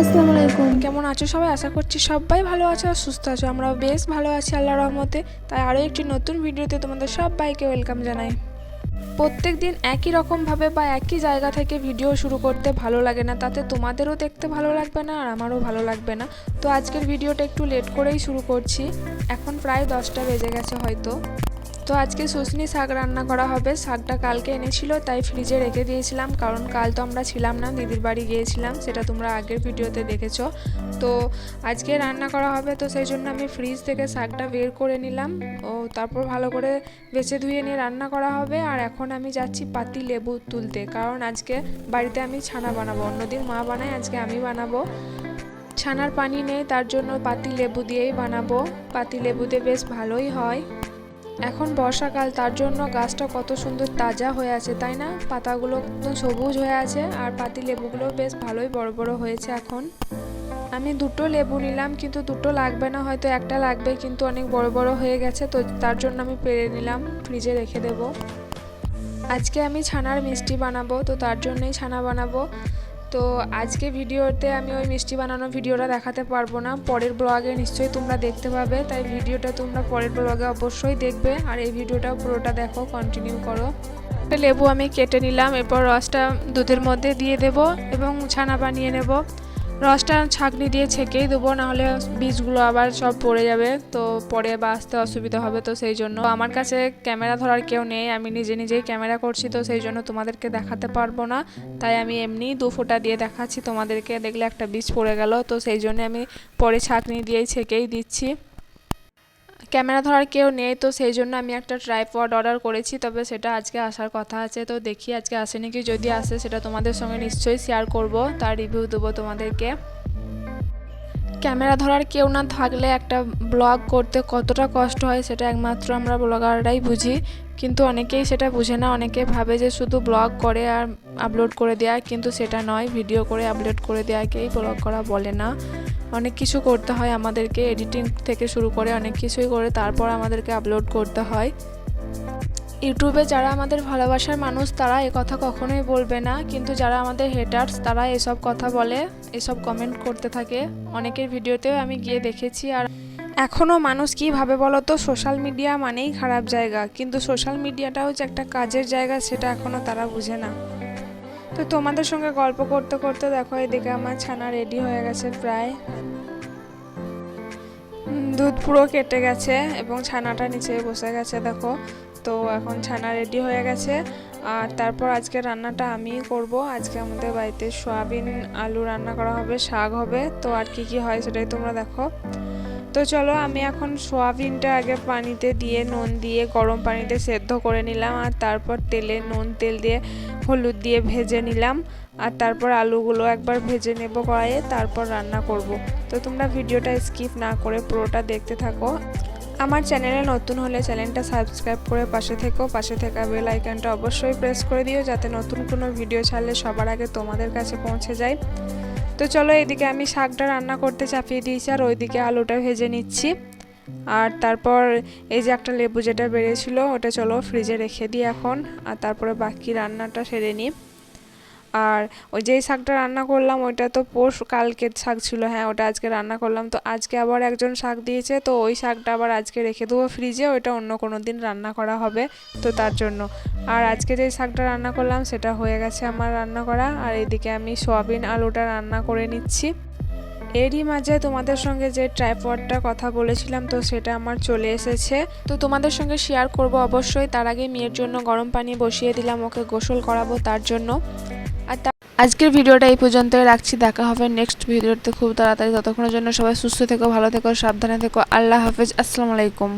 আসসালামু আলাইকুম। কেমন আছো সবাই? আশা করছি সবাই ভালো আছো আর সুস্থ আছো। আমরাও বেশ ভালো আছি আল্লাহ রহমতে। তাই আরও একটি নতুন ভিডিওতে তোমাদের সবাইকে ওয়েলকাম জানাই। প্রত্যেক দিন একই রকমভাবে বা একই জায়গা থেকে ভিডিও শুরু করতে ভালো লাগে না। তাতে তোমাদেরও দেখতে ভালো লাগবে না আর আমারও ভালো লাগবে না। তো আজকের ভিডিওটা একটু লেট করেই শুরু করছি। এখন প্রায় দশটা বেজে গেছে হয়তো। তো আজকে শুশনি শাক রান্না করা হবে। শাকটা কালকে এনেছিল, তাই ফ্রিজে রেখে দিয়েছিলাম। কারণ কাল তো আমরা ছিলাম না, দিদির বাড়ি গিয়েছিলাম, সেটা তোমরা আগের ভিডিওতে দেখেছ। তো আজকে রান্না করা হবে, তো সেই জন্য আমি ফ্রিজ থেকে শাকটা বের করে নিলাম। ও তারপর ভালো করে বেছে ধুয়ে নিয়ে রান্না করা হবে। আর এখন আমি যাচ্ছি পাতি লেবু তুলতে, কারণ আজকে বাড়িতে আমি ছানা বানাবো। অন্যদিন মা বানায়, আজকে আমি বানাবো। ছানার পানি নেই, তার জন্য পাতি লেবু দিয়েই বানাবো। পাতি লেবুতে বেশ ভালোই হয়। এখন বর্ষাকাল, তার জন্য গাছটা কত সুন্দর তাজা হয়ে আছে, তাই না? পাতাগুলো একদম সবুজ হয়ে আছে, আর পাতি লেবুগুলো বেশ ভালোই বড় বড় হয়েছে এখন। আমি দুটো লেবু নিলাম, কিন্তু দুটো লাগবে না, হয়তো একটা লাগবে, কিন্তু অনেক বড় বড় হয়ে গেছে, তো তার জন্য আমি পেরে নিলাম, ফ্রিজে রেখে দেব। আজকে আমি ছানার মিষ্টি বানাবো, তো তার জন্যই ছানা বানাবো। তো আজকে ভিডিওতে আমি ওই মিষ্টি বানানোর ভিডিওটা দেখাতে পারব না। পরের ব্লগে নিশ্চয়ই তোমরা দেখতে পাবে, তাই ভিডিওটা তোমরা পরের ব্লগে অবশ্যই দেখবে। আর এই ভিডিওটা পুরোটা দেখো কন্টিনিউ করো। লেবু আমি কেটে নিলাম, এরপর রসটা দুধের মধ্যে দিয়ে দেব এবং ছানা বানিয়ে নেব। রসটা ছাঁকনি দিয়ে ছেঁকেই দেবো, নাহলে বীজগুলো আবার সব পড়ে যাবে। তো পরে বা আসতে অসুবিধা হবে তো সেই জন্য। আমার কাছে ক্যামেরা ধরার কেউ নেই, আমি নিজে নিজেই ক্যামেরা করছি তো সেই জন্য তোমাদেরকে দেখাতে পারব না। তাই আমি এমনি দু ফোঁটা দিয়ে দেখাচ্ছি, তোমাদেরকে দেখলে একটা বীজ পড়ে গেল। তো সেই জন্য আমি পরে ছাঁকনি দিয়েই ছেঁকেই দিচ্ছি। ক্যামেরা ধরার কেউ নেই, তো সেই জন্য আমি একটা ট্রাইপড অর্ডার করেছি, তবে সেটা আজকে আসার কথা আছে। তো দেখি আজকে আসে নাকি যদি আসে সেটা তোমাদের সঙ্গে নিশ্চয়ই শেয়ার করব, তার রিভিউ দেবো তোমাদেরকে। ক্যামেরা ধরার কেউ না থাকলে একটা ব্লগ করতে কতটা কষ্ট হয়, সেটা একমাত্র আমরা ব্লগাররাই বুঝি। কিন্তু অনেকেই সেটা বুঝে না, অনেকে ভাবে যে শুধু ব্লগ করে আর আপলোড করে দেওয়া কিন্তু সেটা নয় ভিডিও করে আপলোড করে দেওয়াকেই ব্লগ করা বলে না। অনেক কিছু করতে হয় আমাদেরকে এডিটিং থেকে শুরু করে অনেক কিছুই করে, তারপর আমাদেরকে আপলোড করতে হয়। ইউটিউবে যারা আমাদের ভালোবাসার মানুষ, তারা এ কথা কখনোই বলবে না। কিন্তু যারা আমাদের হেটার্স তারা এসব কথা বলে, এসব কমেন্ট করতে থাকে। অনেকের ভিডিওতেও আমি গিয়ে দেখেছি আর এখনও মানুষ কী ভাবে বলো তো সোশ্যাল মিডিয়া মানেই খারাপ জায়গা। কিন্তু সোশ্যাল মিডিয়াটাও যে একটা কাজের জায়গা, সেটা এখনও তারা বুঝে না। তো তোমাদের সঙ্গে গল্প করতে করতে দেখো, এদিকে আমার ছানা রেডি হয়ে গেছে প্রায়। দুধ পুরো কেটে গেছে এবং ছানাটা নিচে বসে গেছে, দেখো। তো এখন ছানা রেডি হয়ে গেছে। আর তারপর আজকে রান্নাটা আমিই করব। আজকে আমাদের বাড়িতে সয়াবিন আলু রান্না করা হবে, শাক হবে। তো আর কি কি হয় সেটাই তোমরা দেখো। তো চলো, আমি এখন সোয়াবিনটা আগে পানিতে দিয়ে, নুন দিয়ে, গরম পানিতে সেদ্ধ করে নিলাম আর তারপর তেলে নুন, তেল দিয়ে হলুদ দিয়ে ভেজে নিলাম। আর তারপর আলুগুলো একবার ভেজে নেব কড়াইয়ে, তারপর রান্না করব। তো তোমরা ভিডিওটা স্কিপ না করে পুরোটা দেখতে থাকো। আমার চ্যানেলে নতুন হলে চ্যানেলটা সাবস্ক্রাইব করে পাশে থেকো। পাশে থাকা বেল আইকনটা অবশ্যই প্রেস করে দিও, যাতে নতুন কোনো ভিডিও ছাড়লে সবার আগে তোমাদের কাছে পৌঁছে যায়। তো চলো এদিকে আমি শাকটা রান্না করতে চাপিয়ে দিয়েছি আর ওইদিকে আলুটা ভেজে নিচ্ছি। আর তারপর এই যে একটা লেবু যেটা বেড়েছিল ওটা চলো ফ্রিজে রেখে দিই এখন। আর তারপরে বাকি রান্নাটা সেরে নিই। আর ওই যেই শাকটা রান্না করলাম, ওইটা তো পোষ কালকের শাক ছিল হ্যাঁ ওটা আজকে রান্না করলাম। তো আজকে আবার একজন শাক দিয়েছে, তো ওই শাকটা আবার আজকে রেখে দেবো ফ্রিজে ওইটা অন্য কোনো দিন রান্না করা হবে, তো তার জন্য। আর আজকে যে শাকটা রান্না করলাম, সেটা হয়ে গেছে আমার রান্না করা। আর এদিকে আমি সয়াবিন আলুটা রান্না করে নিচ্ছি। এরই মাঝে তোমাদের সঙ্গে যে ট্রাইপডটা কথা বলেছিলাম, তো সেটা আমার চলে এসেছে। তো তোমাদের সঙ্গে শেয়ার করব অবশ্যই। তার আগে মেয়ের জন্য গরম পানি বসিয়ে দিলাম, ওকে গোসল করাবো তার জন্য। আজকের ভিডিওটা এই পর্যন্তই রাখছি। দেখা হবে নেক্সট ভিডিওতে। খুব তাড়াতাড়ি। ততক্ষণের জন্য সবাই সুস্থ থেকো, ভালো থেকো, সাবধানে থেকো। আল্লাহ হাফেজ। আসসালামু আলাইকুম।